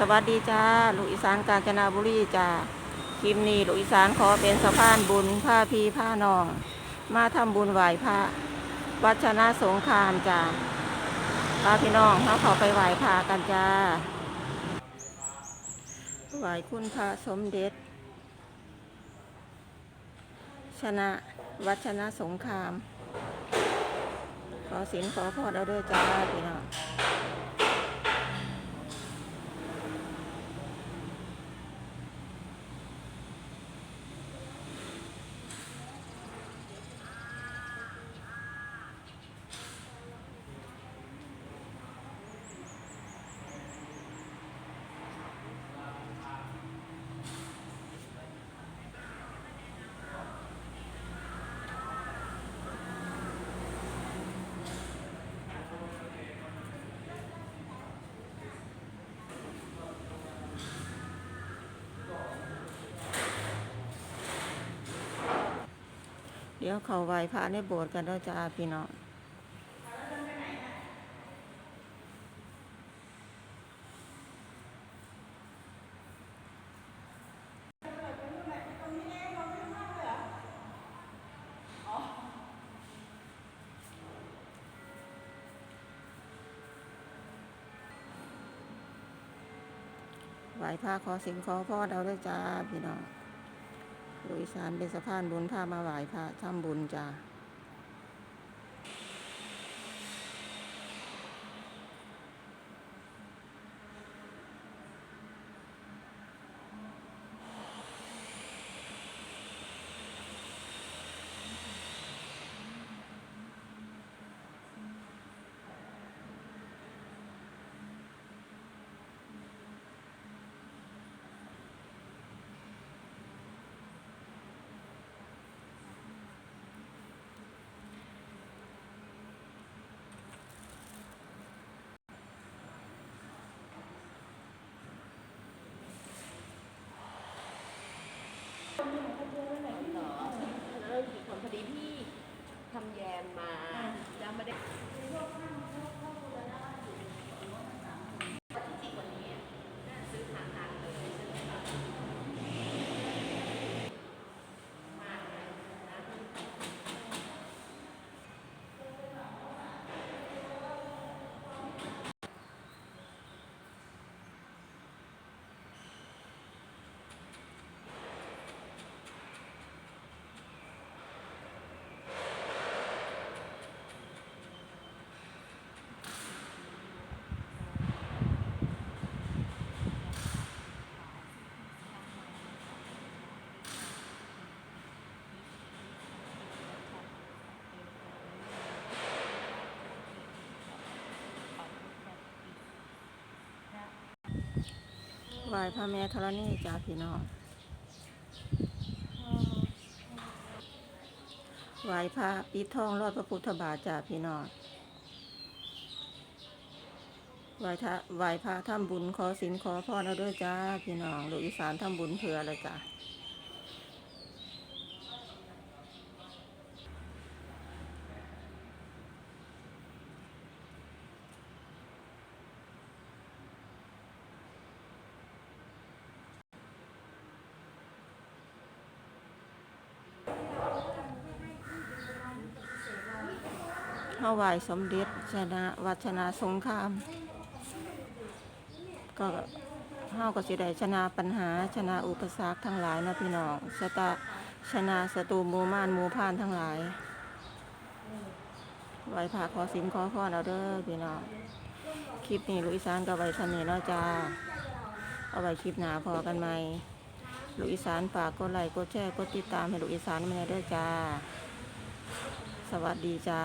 สวัสดีจ้าลูกอีสานกาญจนบุรีจ้าคลิปนี้ลูกอีสานขอเป็นสะพานบุญผ้าพีผ้านอง มาทำบุญไหว้พระวัชนะสงครามจ้าพาพี่น้องเขาขอไปไหว้พระกันจ้าไหว้คุณพระสมเด็จ ชนะวัชนะสงคราม ขอสินขอพรเอาด้วยจ้าพี่น้อง ดี๋ยวเขาไหว้พระในโบสถ์กันด้วยจ้าพี่น้องไหว้พระขอสิ่งขอพ่อเราด้วยจ้าพี่น้อง โดยสารเป็นสะพานบุญพามาไหว้พระทำบุญจ้า เหรอแล้วเรากี่คนพอดีพี่ทำ แยมมาแล้วไม่ได้ที่จริงวันนี้น่าซื้อทางทางเลยใช่ไหมคะมาเลยนะ ไหว้พระแม่ธรณีจ้าพี่น้องไหวพระปิดทองรอดพระพุทธบาทจ้าพี่น้องไหวพระไหวพระทำบุญขอสินขอพรเอาด้วยจ้าพี่น้องลูกอีสานทำบุญเผื่อเลยจ้า เฮาไหวสมเด็จชนะวัชนะสงคราม ก็เฮาก็สิได้ชนะปัญหาชนะอุปสรรคทั้งหลายเนาะพี่น้องชะตาชนะศัตรูมู่มานมู่พานทั้งหลายไหวพระขอสินขอพรเอาเด้อพี่น้องคลิปนี้ลูกอีสานก็ไว้เท่านี้เนาะจ้าเอาไว้คลิปหนาพอกันไหมลูกอีสานฝากกดไลค์กดแชร์กดติดตามให้ลูกอีสานมาเด้อจ้า สวัสดีจ้า